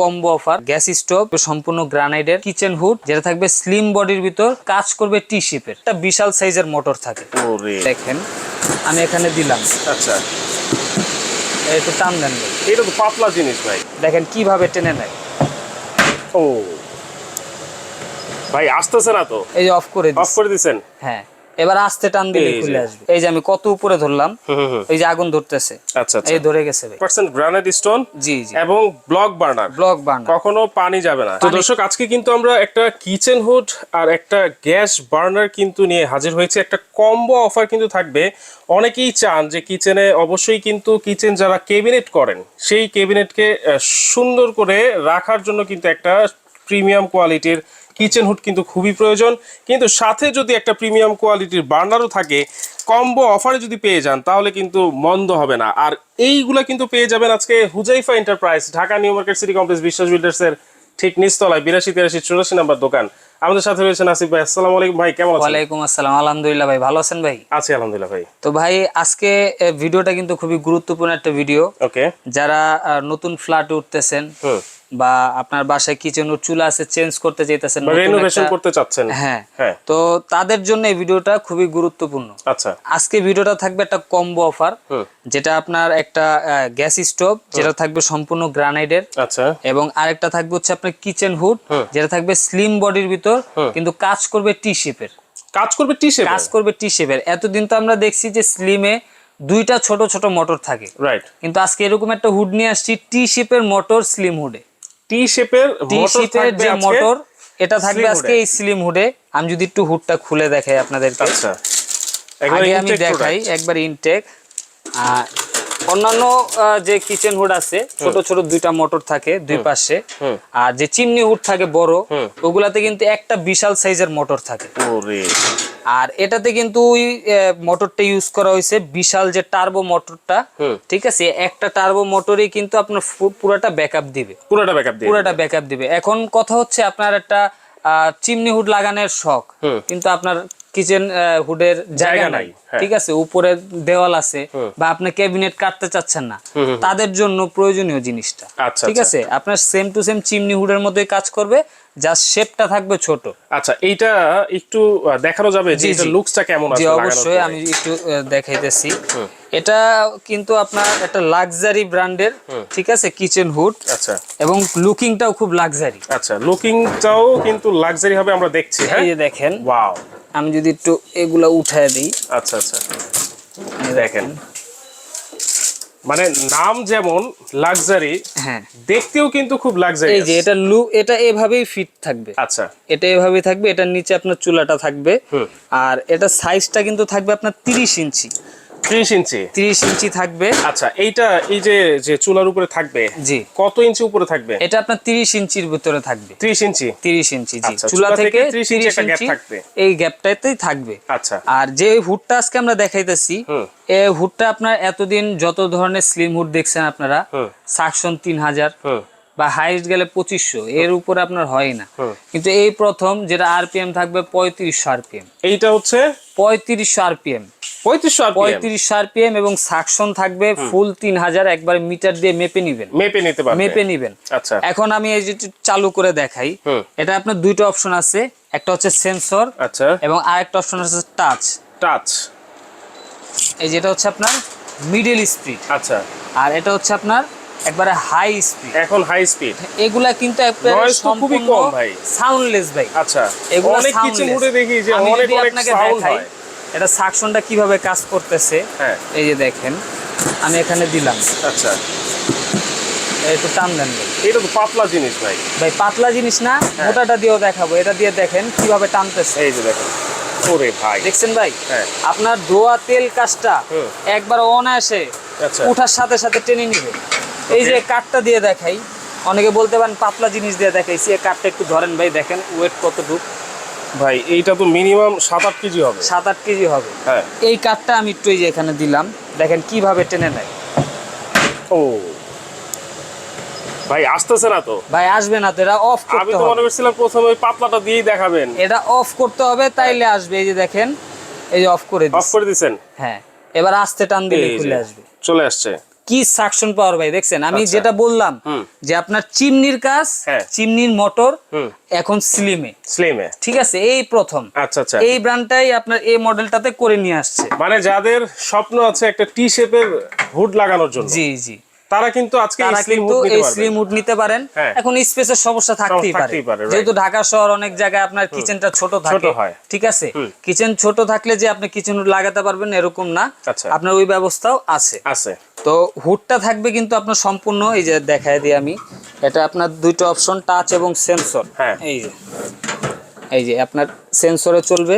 Combo offer gas stove সম্পূর্ণ গ্রানাইডের kitchen hood যেটা থাকবে স্লিম বডির ভিতর কাজ করবে টি শিপের একটা বিশাল সাইজের মোটর থাকে। দেখেন আমি এখানে দিলাম। আচ্ছা। একটু টান দেন। এটা তো পাতলা জিনিস ভাই। দেখেন কীভাবে টেনে নেয়। ও। ভাই আসতেছে না তো? এই যে অফ করে অফ করে দিছেন? হ্যাঁ। এবার আস্তে টান দিলে। খুলে আসবে। এই যে আমি কত উপরে ধরলাম এই যে আগুন ধরতেছে। আচ্ছা আচ্ছা। এই ধরে গেছে ভাই। পার্সেন্ট গ্রানাইট স্টোন জি জি। এবং ব্লক বার্নার ব্লক বার্নার কখনো পানি যাবে না। তো দর্শক আজকে কিন্তু আমরা একটা কিচেন হুড আর একটা গ্যাস বার্নার কিন্তু নিয়ে হাজির হয়েছে। একটা কম্বো অফার কিন্তু থাকবে। অনেকেই চান যে কিচেনে অবশ্যই কিন্তু কিচেন যারা কেবিনেট করেন সেই কেবিনেটকে সুন্দর করে রাখার জন্য কিন্তু একটা প্রিমিয়াম কোয়ালিটির কিচেন হুড কিন্তু খুবই প্রয়োজন। কিন্তু সাথে যদি একটা প্রিমিয়াম কোয়ালিটির বার্নারও থাকে কম্বো অফারে যদি পেয়ে যান তাহলে কিন্তু মন্দ হবে না। আর এইগুলা কিন্তু পেয়ে যাবেন আজকে Huzaifa enterprise Dhaka new market city complex Biswas বিল্ডার্সের ঠিক নিচতলায় বিরাশি তিরাশি চুরাশি নাম্বার দোকান। আমাদের সাথে রয়েছেন আসিফ ভাই। আসসালামু আলাইকুম ভাই কেমন আছেন? ওয়ালাইকুম আসসালাম। আলহামদুলিল্লাহ ভাই ভালো আছেন ভাই? আছি আলহামদুলিল্লাহ ভাই। তো ভাই আজকে ভিডিওটা কিন্তু খুবই গুরুত্বপূর্ণ একটা ভিডিও। ওকে যারা নতুন ফ্ল্যাটে উঠতেছেন হুম। বা আপনার বাসায় কিচেন ও চুলা আছে চেঞ্জ করতে চাইতেছেন রেনোভেশন করতে চাচ্ছেন। হ্যাঁ। হ্যাঁ। তো তাদের জন্য এই ভিডিওটা খুবই গুরুত্বপূর্ণ। আচ্ছা। আজকে ভিডিওটা থাকবে একটা কম্বো অফার যেটা আপনার একটা গ্যাস স্টোভ যেটা থাকবে সম্পূর্ণ গ্রানাইডের আচ্ছা। এবং আরেকটা থাকবে হচ্ছে আপনার কিচেন হুড যেটা থাকবে স্লিম বডির ভিতর কিন্তু কাজ করবে টি শেপের কাজ করবে টি শেপ কাজ করবে টি শেপের এতদিন তো আমরা দেখছি যে স্লিমে দুইটা ছোট ছোট মোটর থাকে। রাইট কিন্তু আজকে এরকম একটা হুড নিয়ে আসছি টি শেপের মোটর স্লিম হুডে টি শেপের টি শেপের যে মোটর এটা থাকবে আজকে এই স্লিম হুডে আমি যদি একটু হুডটা খুলে দেখাই আপনাদেরকে। আচ্ছা। আগে আমি দেখাই একবার ইনটেক অন্যান্য যে কিচেন হুড আছে ছোট ছোট দুইটা মোটর থাকে দুই পাশে। আর যে চিমনি হুড থাকে বড় ওগুলাতে কিন্তু একটা বিশাল সাইজের মোটর থাকে। আর এটাতে কিন্তু ওই মোটরটা ইউজ করা হয়েছে বিশাল যে টার্বো মোটরটা। ঠিক আছে? একটা টার্বো মোটরই কিন্তু আপনার পুরাটা ব্যাকআপ দিবে। পুরোটা ব্যাকআপ দিয়ে পুরাটা ব্যাকআপ দিবে। এখন কথা হচ্ছে আপনার একটা আহ, চিমনি হুড লাগানোর শখ। কিন্তু আপনার কিচেন হুডের জায়গা নাই। হ্যাঁ। ঠিক আছে? উপরে দেওয়াল আছে বা আপনি ক্যাবিনেট কাটতে চাচ্ছেন না। তাদের জন্য প্রয়োজনীয় জিনিসটা। আচ্ছা, ঠিক আচ্ছা। আছে? আপনার সেম টু সেম চিমনি হুডের মতোই কাজ করবে জাস্ট শেপটা থাকবে ছোট। আচ্ছা এইটা একটু দেখানো যাবে যে এটা লুকসটা কেমন আছে অবশ্যই আমি একটু দেখাইতেছি। এটা কিন্তু আপনার একটা লাক্সারি ব্র্যান্ডের ঠিক আছে? কিচেন হুড আচ্ছা। এবং লুকিংটাও খুব লাক্সারি আচ্ছা লুকিংটাও কিন্তু লাক্সারি হবে আমরা দেখছি হ্যাঁ? এই দেখেন। ওয়াও আমি যদি একটু এগুলা উঠায় দিই। আচ্ছা আচ্ছা। দেখেন। মানে নাম যেমন লাক্সারি হ্যাঁ। দেখতেও কিন্তু খুব লাক্সারি এই যে এটা লু এটা এভাবেই ফিট থাকবে। আচ্ছা। এটা এভাবেই থাকবে এটার নিচে আপনার চুলাটা থাকবে। আর এটা সাইজটা কিন্তু থাকবে আপনার তিরিশ ইঞ্চি। ত্রিশ ইঞ্চি? তিরিশ ইঞ্চি থাকবে। আচ্ছা এইটা এই যে যে চুলার উপরে থাকবে জি। কত ইঞ্চি উপরে থাকবে? এটা আপনার তিরিশ ইঞ্চির ভিতরে থাকবে। ত্রিশ ইঞ্চি? তিরিশ ইঞ্চি জি। আচ্ছা, চুলা থেকে থেকে 30 ইঞ্চি একটা ইঞ্চি থাকবে। এই গ্যাপটাতেই থাকবে। আচ্ছা। আর যে হুডটা আজকে আমরা দেখাইতেছি এই হুডটা আপনার এতদিন যত ধরনের স্লিম হুড দেখছেন আপনারা। সাকশন তিন হাজার হুম। বা হাইস্ট গেলে পঁচিশশো এর উপরে আপনার হয় না। কিন্তু এই প্রথম যেটা আরপিএম থাকবে পঁয়ত্রিশশো আরপিএম এইটা হচ্ছে? পঁয়ত্রিশশো আরপিএম পঁয়ত্রিশশো আরপিএম এবং সাকশন থাকবে ফুল তিন হাজার একবার মিটার দিয়ে মেপে নিবেন। মেপে নিতে মেপে নিবেন। আচ্ছা। এখন আমি এই যে চালু করে দেখাই। এটা আপনার দুইটা অপশন আছে একটা হচ্ছে সেন্সর আচ্ছা। এবং আরেকটা অপশন আছে টাচ টাচ এই যেটা হচ্ছে আপনার মিডল স্পিড আচ্ছা। আর এটা হচ্ছে আপনার একবারে হাই স্পিড এখন হাই স্পিড এগুলা কিন্তু তো খুবই কম ভাই। সাউন্ডলেস ভাই। আচ্ছা এগুলা অনেক কিছু। উঠে দেখি যে অনেক অনেক সাউন্ড হয়। এটা সাকশনটা কীভাবে কাজ করতেছে হ্যাঁ। এই যে দেখেন আমি এখানে দিলাম। আচ্ছা। একটু টান দেন এটা তো পাতলা জিনিস ভাই। ভাই পাতলা জিনিস না মোটাটা দিয়েও দেখাবো। এটা দিয়ে দেখেন কীভাবে টানতেছে। এই যে দেখেন। ওরে ভাই। দেখছেন ভাই? হ্যাঁ। আপনার ধোয়া তেল কাজটা একবার অনায়াসে আচ্ছা। উঠার সাথে সাথে টেনে নিবে। এই যে কাঠটা দিয়ে দেখাই অনেকে বলতে পারেন পাতলা জিনিস দিয়ে দেখাইছি এই কাঠটা একটু ধরেন ভাই দেখেন ওয়েট কতটুক ভাই এইটা তো মিনিমাম সাত আট কেজি হবে। সাত আট কেজি হবে। হ্যাঁ। এই কাঠটা আমি একটু এই যে এখানে দিলাম দেখেন কীভাবে টেনে নেয়। ও। ভাই আসতেছে না তো? ভাই আসবে না তো এটা অফ করতে হবে আমি তো মনে করছিলাম প্রথমে ওই পাতলাটা দিয়েই দেখাবেন। এটা অফ করতে হবে তাইলে আসবে এই যে দেখেন এই যে অফ করে অফ করে দিছেন হ্যাঁ এবার আস্তে টান দিলে খুলে আসবে। চলে আসছে। কি সাকশন পাওয়ার ভাই? দেখছেন আমি আচ্ছা। যেটা বললাম যে আপনার চিমনির কাজ হ্যাঁ। চিমনির মোটর এখন স্লিমে স্লিমে ঠিক আছে? এই প্রথম। আচ্ছা আচ্ছা। এই ব্র্যান্ডটাই আপনার এই মডেলটাতে করে নিয়ে আসছে। মানে যাদের স্বপ্ন আছে একটা টি শেপের হুড লাগানোর জন্য জি জি। তারা কিন্তু আজকে এই স্লিম উড নিতে পারেন। হ্যাঁ। এখন স্পেসের সমস্যা থাকতেই পারে. যেহেতু ঢাকা শহর অনেক জায়গায় আপনার কিচেনটা ছোট থাকে। হয়। ঠিক আছে? কিচেন ছোট থাকলে যে আপনি কিচেন উড লাগাতে পারবেন এরকম না। আচ্ছা। আপনার ওই ব্যবস্থাও আছে। আছে। তো হুডটা থাকবে কিন্তু আপনার সম্পূর্ণ এই যে দেখায় দিই আমি এটা আপনার দুইটা অপশন টাচ এবং সেন্সর হ্যাঁ। এই যে এই যে আপনার সেন্সরে চলবে।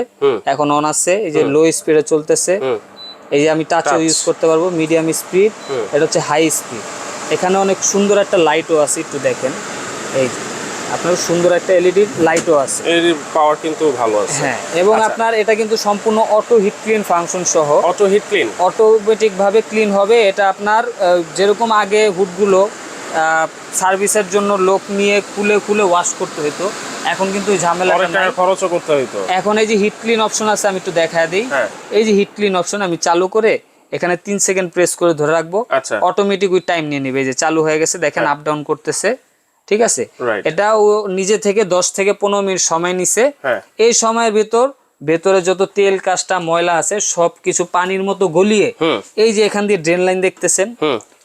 এখন অন আছে এই যে লো স্পিডে চলতেছে। এই যে আমি টাচও ইউজ করতে পারব মিডিয়াম স্পিড এটা হচ্ছে হাই স্পিড এখানে অনেক সুন্দর একটা লাইটও আছে একটু দেখেন। এই যে আপনার সুন্দর একটা এলইডি লাইটও আছে। এর পাওয়ার কিন্তু ভালো আছে। হ্যাঁ এবং আচ্ছা। আপনার এটা কিন্তু সম্পূর্ণ অটো হিট ক্লিন ফাংশন সহ। অটো হিট ক্লিন অটোমেটিক ভাবে ক্লিন হবে। এটা আপনার যেরকম আগে হুডগুলো সার্ভিসের জন্য লোক নিয়ে খুলে খুলে ওয়াশ করতে হতো এখন কিন্তু টাকা খরচও করতে হইতো। এখন এই যে হিট ক্লিন অপশন আছে আমি একটু দেখায় দিই। হ্যাঁ। এই যে হিট ক্লিন অপশন আমি চালু করে এখানে তিন সেকেন্ড প্রেস করে ধরে রাখব। আচ্ছা। অটোমেটিক ওই টাইম নিয়ে নিবে। যে চালু হয়ে গেছে দেখেন আপ ডাউন করতেছে। ঠিক আছে? এটা ও নিজে থেকে দশ থেকে পনেরো মিনিট সময় নিছে। হ্যাঁ। এই সময়ের ভিতর ভেতরে যত তেল কাজটা ময়লা আছে সব কিছু পানির মতো গলিয়ে এই যে এখান দিয়ে ড্রেন লাইন দেখতেছেন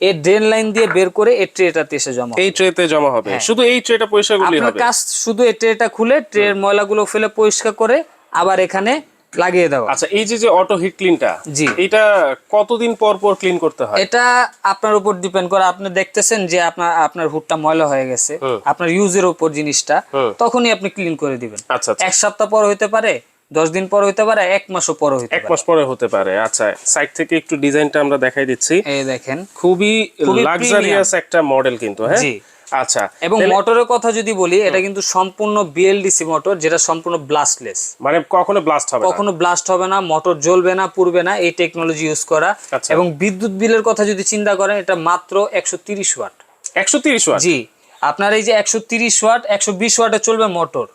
এই ড্রেন লাইন দিয়ে বের করে এই ট্রেটাতে এসে জমা এই ট্রেতে জমা হবে। হ্যাঁ। শুধু এই ট্রেটা গুলি আপনার হবে? কাজ শুধু এই ট্রেটা খুলে ট্রের ময়লাগুলো ফেলে পরিষ্কার করে আবার এখানে লাগিয়ে দেওয়া আচ্ছা এই যে যে অটো হিট ক্লিনটা জি। এটা কতদিন পর পর ক্লিন করতে হয়? এটা আপনার উপর ডিপেন্ড করে আপনি দেখতেছেন যে আপনার আপনার হুডটা ময়লা হয়ে গেছে আপনার ইউজের উপর জিনিসটা তখনই আপনি ক্লিন করে দিবেন। আচ্ছা আচ্ছা। এক সপ্তাহ পর হইতে পারে দশ দিন পর হইতে পারে এক মাসও পর হইতে এক মাস পরে হতে পারে। আচ্ছা সাইড থেকে একটু ডিজাইনটা আমরা দেখাই দিচ্ছি। এই দেখেন। খুবই খুবই লাক্সারিয়াস একটা মডেল কিন্তু হ্যাঁ? জি। আচ্ছা এবং মোটরের কথা যদি বলি এটা কিন্তু সম্পূর্ণ বিএলডিসি মোটর যেটা সম্পূর্ণ ব্লাস্টলেস মানে কখনো ব্লাস্ট হবে না। কখনো ব্লাস্ট হবে না মোটর জ্বলবে না পুড়বে না এই টেকনোলজি ইউজ করা। আচ্ছা। এবং বিদ্যুৎ বিলের কথা যদি চিন্তা করেন এটা মাত্র একশো তিরিশ ওয়াট একশো তিরিশ ওয়াট জি। আপনার এই যে একশো তিরিশ ওয়াট একশো বিশ ওয়াটে চলবে মোটর।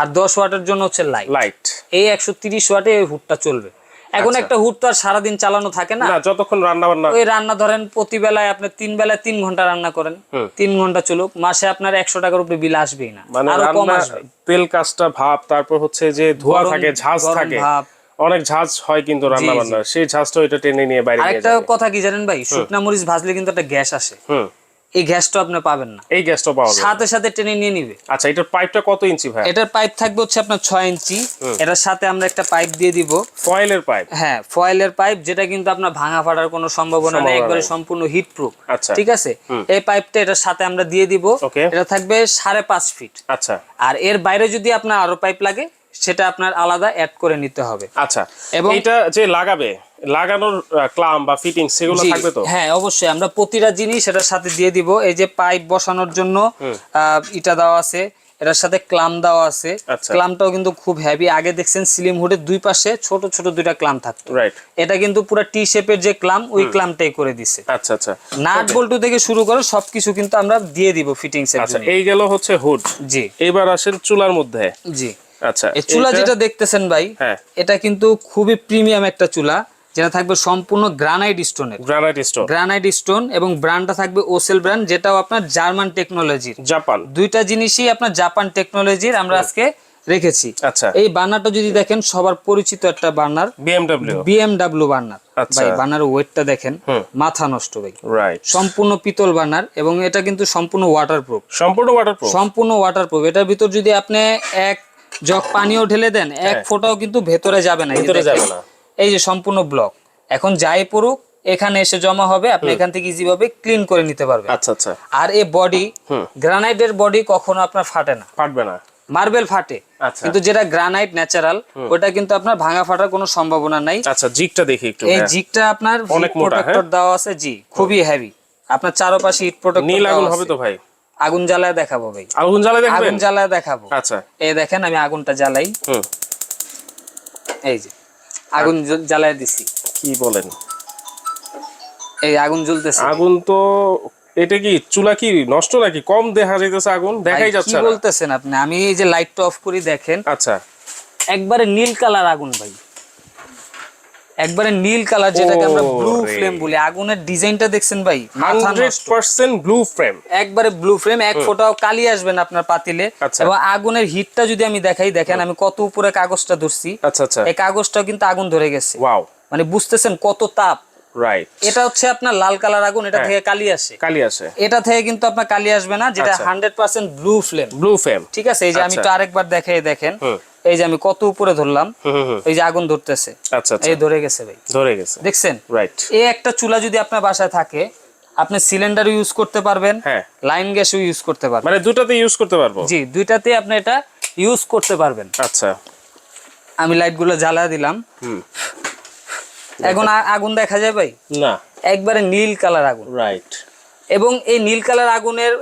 আর দশ ওয়াটের জন্য হচ্ছে লাইট লাইট এই একশো তিরিশ ওয়াটে এই হুডটা চলবে। এখন আচ্ছা। একটা হুড তো আর সারাদিন চালানো থাকে না। যতক্ষণ রান্না বান্না ওই রান্না ধরেন প্রতি বেলায় আপনি তিন বেলায় তিন ঘণ্টা রান্না করেন। তিন ঘণ্টা চলুক মাসে আপনার একশো টাকার উপরে বিল আসবেই না। মানে আরও কম আসবে। তেল কাজটা ভাব তারপর হচ্ছে যে ধোয়া থাকে ঝাঁজ থাকে। ভাব। অনেক ঝাঁজ হয় কিন্তু রান্না বান্না সেই ঝাঁজটা ওইটা টেনে নিয়ে বাইরে আরেকটা কথা কি জানেন ভাই? শুকনা মরিচ ভাজলে কিন্তু একটা গ্যাস আসে। হুম। এই গ্যাসটা আপনি পাবেন না। এই গ্যাসটা পাওয়া সাথে সাথে টেনে নিয়ে নিবে। আচ্ছা এটার পাইপটা কত ইঞ্চি ভাই? এটার পাইপ থাকবে হচ্ছে আপনার ছয় ইঞ্চি। এটার সাথে আমরা একটা পাইপ দিয়ে দিব। ফয়েলের পাইপ? হ্যাঁ ফয়েলের পাইপ যেটা কিন্তু আপনার ভাঙা ফাটার কোনো সম্ভাবনা নেই একবারে সম্পূর্ণ হিট প্রুফ আচ্ছা। ঠিক আছে? এই পাইপটা এটার সাথে আমরা দিয়ে দিব. এটা থাকবে সাড়ে পাঁচ ফিট। আচ্ছা। আর এর বাইরে যদি আপনার আরও পাইপ লাগে সেটা আপনার আলাদা অ্যাড করে নিতে হবে। আচ্ছা এবং- এটা যে লাগাবে লাগানোর ক্লাম বা ফিটিং সেগুলো থাকবে তো? হ্যাঁ অবশ্যই। আমরা প্রতিটা জিনিস এটার সাথে দিয়ে দিব। এই যে পাইপ বসানোর জন্য ইটা দেওয়া আছে এটার সাথে ক্লাম দেওয়া আছে। আচ্ছা। ক্লামটাও কিন্তু খুব হেভি আগে দেখছেন সিলিম হুডের দুই পাশে ছোট ছোট দুইটা ক্লাম থাকতো। রাইট এটা কিন্তু পুরো টি শেপের যে ক্লাম ওই ক্লামটাই করে দিছে। আচ্ছা আচ্ছা। নাট বল্টু থেকে শুরু করে সবকিছু কিন্তু আমরা দিয়ে দিব ফিটিংস এর আচ্ছা জন্য। এই গেল হচ্ছে হুড জি। এবার আসেন চুলার মধ্যে। জি। আচ্ছা এই চুলা যেটা দেখতেছেন ভাই হ্যাঁ। এটা কিন্তু খুবই প্রিমিয়াম একটা চুলা যেটা থাকবে সম্পূর্ণ গ্রানাইট স্টোনের। Granite stone. গ্রানাইট স্টোন এবং ব্র্যান্ডটা থাকবে ওসেল ব্র্যান্ড যেটাও আপনার জার্মান টেকনোলজির। জাপান। দুইটা জিনিসই আপনার জাপান টেকনোলজির আমরা আজকে রেখেছি। আচ্ছা। এই বার্নারটা যদি দেখেন সবার পরিচিত একটা বার্নার বিএমডব্লিউ বিএমডাব্লিউ বার্নার। আচ্ছা। ভাই বার্নার ওয়েটটা দেখেন মাথা নষ্ট ভাই। রাইট সম্পূর্ণ পিতল বার্নার এবং এটা কিন্তু সম্পূর্ণ ওয়াটারপ্রুফ সম্পূর্ণ ওয়াটারপ্রুফ সম্পূর্ণ ওয়াটারপ্রুফ এটার ভিতর যদি আপনি এক জগ পানিও ঢেলে দেন এক ফোঁটাও কিন্তু ভেতরে যাবে না। হ্যাঁ। ভিতরে যাবে না। এই যে সম্পূর্ণ ব্লক। এখন যাই পড়ুক এখানে এসে জমা হবে আপনি এখান থেকে ইজি ভাবে ক্লিন করে নিতে পারবেন। আচ্ছা আচ্ছা। আর এই বডি। গ্রানাইটের বডি কখনো আপনার ফাটে না। ফাটবে না। মার্বেল ফাটে। আচ্ছা। কিন্তু যেটা গ্রানাইট ন্যাচারাল ওটা কিন্তু আপনার ভাঙা ফাটার কোনো সম্ভাবনা নাই। আচ্ছা জিগটা দেখি একটু এই হ্যাঁ। জিগটা আপনার অনেক মোটা, হ্যাঁ? প্রোটেক্টর দেওয়া আছে জি খুবই হেভি আপনার চারপাশে ইট প্রোটেক্টর নীল আগুন হবে তো ভাই? আগুন জ্বালায় দেখাবো ভাই। আগুন জ্বালা দেখবেন? আগুন জ্বালায় দেখাবো। আচ্ছা। এই দেখেন আমি আগুনটা জ্বালাই। এই যে আগুন জ্বালায় দিছি। কি বলেন? এই আগুন জ্বলতেছে। আগুন তো এটা কি চুলা কি নষ্ট নাকি? কম দেখা যাইতেছে আগুন দেখাই যাচ্ছে কি বলতেছেন আপনি? আমি এই যে লাইটটা অফ করি দেখেন। আচ্ছা। একবারে নীল কালার আগুন ভাই। একবারে নীল কালার যেটাকে আমরা ব্লু। ফ্লেম বলি। আগুনের ডিজাইনটা দেখছেন ভাই মাথা হান্ড্রেড নষ্ট। পার্সেন্ট ব্লু ফ্রেম একবারে ব্লু ফ্রেম এক ফোঁটাও কালি আসবে না আপনার পাতিলে। আচ্ছা। এবং আগুনের হিটটা যদি আমি দেখাই দেখেন আমি কত উপরে কাগজটা ধরছি। আচ্ছা আচ্ছা। এই কাগজটাও কিন্তু আগুন ধরে গেছে। ওয়াও মানে বুঝতেছেন কত তাপ। রাইট এটা হচ্ছে আপনার লাল কালার আগুন এটা। থেকে কালি আসে। কালি আসে। এটা থেকে কিন্তু আপনার কালি আসবে না যেটা আচ্ছা। Hundred percent blue flame blue frame ঠিক আছে? এই যে আমি আচ্ছা। তো আরেকবার দেখাই দেখেন। এই যে আমি কত উপরে ধরলাম এই যে আগুন ধরতেছে। আচ্ছা আচ্ছা। এই ধরে গেছে ভাই। ধরে গেছে। দেখছেন? রাইট এই একটা চুলা যদি আপনার বাসায় থাকে আপনি সিলিন্ডার ইউজ করতে পারবেন হ্যাঁ। লাইন গ্যাসও ইউজ করতে পারবেন। মানে দুটাতে ইউজ করতে পারব? জি দুইটাতে আপনি এটা ইউজ করতে পারবেন। আচ্ছা। আমি লাইটগুলো জ্বালা দিলাম। হুম। এখন আগুন দেখা যায় ভাই? না। একবারে নীল কালার আগুন। রাইট এবং এই নীল কালার আগুনের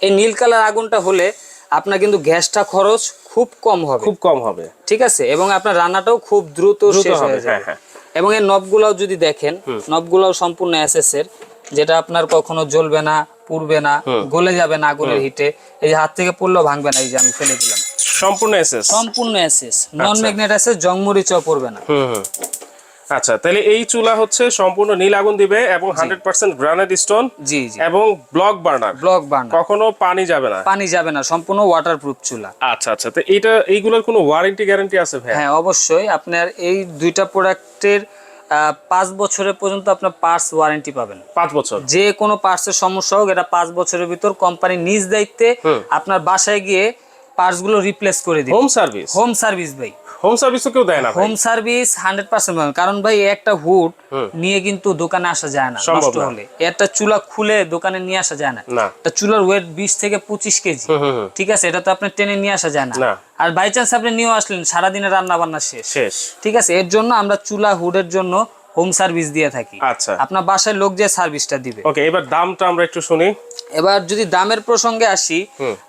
এই নীল কালার আগুনটা হলে আপনার কিন্তু গ্যাসটা খরচ খুব কম হবে। খুব কম হবে। ঠিক আছে? এবং আপনার রান্নাটাও খুব দ্রুত শেষ হয়ে যাবে। হ্যাঁ, হ্যাঁ। এবং এর নবগুলাও যদি দেখেন নবগুলাও সম্পূর্ণ এসএস এর যেটা আপনার কখনো জ্বলবে না পুড়বে না গলে যাবে না আগুনের হিটে এই যে হাত থেকে পড়লেও ভাঙবে না এই যে আমি ফেলে দিলাম। সম্পূর্ণ এসএস সম্পূর্ণ এসএস নন ম্যাগনেট এসএস জংমরিচাও পড়বে না। আচ্ছা তাহলে এই চুলা হচ্ছে সম্পূর্ণ নীল আগুন দিবে এবং হান্ড্রেড পার্সেন্ট গ্রানাইট স্টোন জি জি। এবং ব্লক বার্নার ব্লক বার্নার কখনো পানি যাবে না। পানি যাবে না সম্পূর্ণ ওয়াটারপ্রুফ চুলা। আচ্ছা আচ্ছা তো এইটা এইগুলোর কোনো ওয়ারেন্টি গ্যারান্টি আছে ভাই হ্যাঁ অবশ্যই। আপনার এই দুইটা প্রোডাক্টের পাঁচ বছরের পর্যন্ত আপনার পার্টস ওয়ারেন্টি পাবেন। পাঁচ বছর? যে কোনো পার্টসের সমস্যা হোক এটা পাঁচ বছরের ভিতর কোম্পানি নিজ দায়িত্বে আপনার বাসায় গিয়ে পার্টসগুলো রিপ্লেস করে দিবে। হোম সার্ভিস হোম সার্ভিস ভাই। হোম সার্ভিসও কেউ দেয় না হোম সার্ভিস হান্ড্রেড পার্সেন্ট কারণ ভাই একটা হুড নিয়ে কিন্তু দোকানে আসা যায় না নষ্ট হলে। একটা চুলা খুলে দোকানে নিয়ে আসা যায় না। একটা চুলার ওয়েট বিশ থেকে পঁচিশ কেজি। ঠিক আছে? এটা তো আপনি টেনে নিয়ে আসা যায় না। না। আর বাই চান্স আপনি নিয়ে আসলেন সারাদিনে রান্না বান্না শেষ। শেষ। ঠিক আছে? এর জন্য আমরা চুলা হুডের জন্য হোম সার্ভিস দিয়ে থাকি। আচ্ছা। আপনার বাসায় লোক যে সার্ভিসটা দিবে। ওকে এবার দামটা আমরা একটু শুনি। এবার যদি দামের প্রসঙ্গে আসি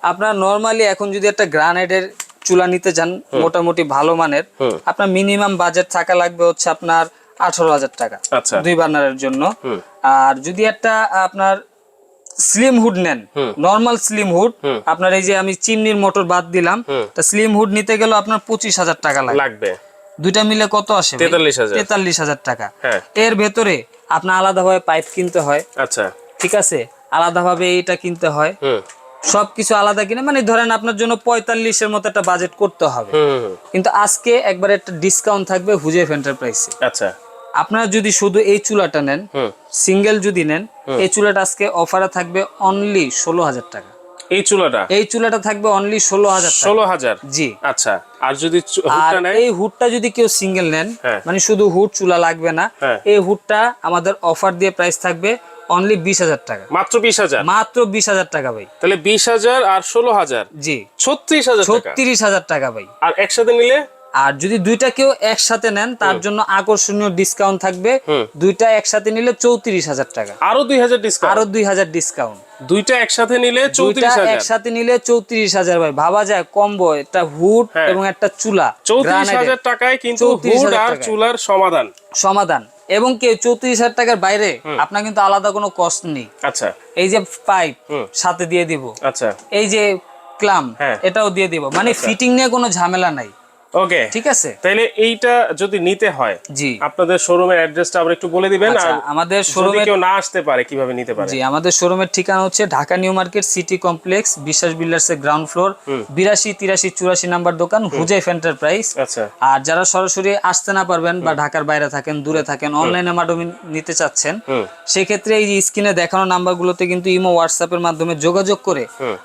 আপনার নরমালি এখন যদি একটা গ্রানাইটের চুলা নিতে চান মোটামুটি ভালো মানের আপনার মিনিমাম বাজেট থাকা লাগবে হচ্ছে আপনার আঠারো হাজার টাকা। আচ্ছা। দুই বার্নারের জন্য। আর যদি একটা আপনার স্লিম হুড নেন নর্মাল স্লিম হুড আপনার এই যে আমি চিমনির মোটর বাদ দিলাম তা স্লিম হুড নিতে গেলে আপনার পঁচিশ হাজার টাকা লাগবে। দুইটা মিলে কত আসে তেতাল্লিশ হাজার। টাকা। হ্যাঁ। এর ভেতরে আপনার আলাদাভাবে পাইপ কিনতে হয়। আচ্ছা। ঠিক আছে? আলাদাভাবে এটা কিনতে হয়। সবকিছু আলাদা কিনে মানে ধরেন আপনার জন্য পঁয়তাল্লিশের মতো একটা বাজেট করতে হবে। কিন্তু আজকে একবার একটা ডিসকাউন্ট থাকবে হুজেফ এন্টারপ্রাইসে আচ্ছা। আপনারা যদি শুধু এই চুলাটা নেন সিঙ্গেল যদি নেন এই চুলাটা আজকে অফারে থাকবে অনলি ষোলো হাজার টাকা। এই চুলাটা? এই চুলাটা থাকবে অনলি ষোলো হাজার ষোলো হাজার? জি। আচ্ছা আর যদি এই হুডটা যদি কেউ সিঙ্গেল নেন হ্যাঁ। মানে শুধু হুড চুলা লাগবে না হ্যাঁ। এই হুডটা আমাদের অফার দিয়ে প্রাইস থাকবে অনলি বিশ হাজার টাকা। মাত্র বিশ হাজার? মাত্র বিশ হাজার টাকা ভাই। তাহলে বিশ হাজার আর ষোলো হাজার? জি। ছত্রিশ হাজার ছত্রিশ হাজার টাকা ভাই। আর একসাথে নিলে? আর যদি দুইটা কেউ একসাথে নেন তার জন্য আকর্ষণীয় ডিসকাউন্ট থাকবে। দুইটা একসাথে নিলে চৌত্রিশ হাজার টাকা। আরও দুই হাজার ডিসকাউন্ট আরও দুই হাজার ডিসকাউন্ট দুইটা একসাথে নিলে চৌত্রিশ একসাথে নিলে চৌত্রিশ হাজার ভাই। ভাবা যায় কম্বো একটা হুড হ্যাঁ। এবং একটা চুলা চৌত্রিশ হাজার টাকায় কিন্তু হুড আর চুলার সমাধান। সমাধান। এবং কেউ চৌত্রিশ হাজার টাকার বাইরে আপনার কিন্তু আলাদা কোনো কস্ট নেই। আচ্ছা। এই যে পাইপ সাথে দিয়ে দিব। আচ্ছা। এই যে ক্লাম হ্যাঁ। এটাও দিয়ে দিব। মানে ফিটিং নিয়ে কোনো ঝামেলা নাই। ওকে ঠিক আছে? তাইলে এইটা যদি নিতে হয় জি। আপনাদের শোরুমের অ্যাড্রেসটা আবার একটু বলে দিবেন আচ্ছা, আর আমাদের যদি শোরুমের কেউ না আসতে পারে কীভাবে নিতে পারে? জি আমাদের শোরুমের ঠিকানা হচ্ছে Dhaka new market city complex Biswas বিল্ডার্সের ground floor বিরাশি তিরাশি চুরাশি নাম্বার দোকান হুজাইফ এন্টারপ্রাইজ আচ্ছা। আর যারা সরাসরি আসতে না পারবেন বা ঢাকার বাইরে থাকেন দূরে থাকেন অনলাইনের মাধ্যমে নিতে চাচ্ছেন সেক্ষেত্রে এই স্ক্রিনে দেখানো নাম্বারগুলোতে কিন্তু ইমো হোয়াটসঅ্যাপের মাধ্যমে যোগাযোগ করে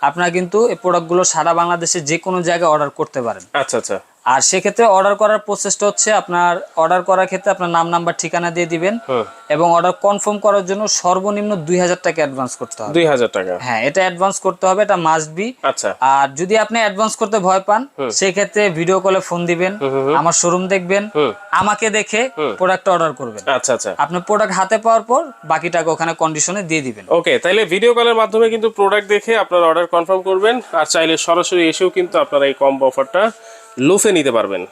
আপনারা কিন্তু এই প্রোডাক্টগুলো সারা বাংলাদেশে যে কোনো জায়গায় অর্ডার করতে পারেন। আচ্ছা আচ্ছা। আর সেক্ষেত্রে অর্ডার করার প্রসেসটা হচ্ছে আপনার অর্ডার করার ক্ষেত্রে আপনার নাম নাম্বার ঠিকানা দিয়ে দিবেন এবং অর্ডার কনফার্ম করার জন্য সর্বনিম্ন দুই হাজার টাকা অ্যাডভান্স করতে হবে। দুই হাজার টাকা। হ্যাঁ এটা অ্যাডভান্স করতে হবে এটা মাস্ট বি আচ্ছা। আর যদি আপনি অ্যাডভান্স করতে ভয় পান সেক্ষেত্রে ভিডিও কলে ফোন দিবেন আমার শোরুম দেখবেন আমাকে দেখে প্রোডাক্ট অর্ডার করবেন। আচ্ছা আচ্ছা। আপনি প্রোডাক্ট হাতে পাওয়ার পর বাকি টাকা ওখানে কন্ডিশনে দিয়ে দিবেন। ওকে তাইলে ভিডিও কলের মাধ্যমে কিন্তু প্রোডাক্ট দেখে আপনারা অর্ডার কনফার্ম করবেন আর চাইলে সরাসরি এসেও কিন্তু আপনারা এই কম্বো অফারটা লুফে নিতে পারবেন।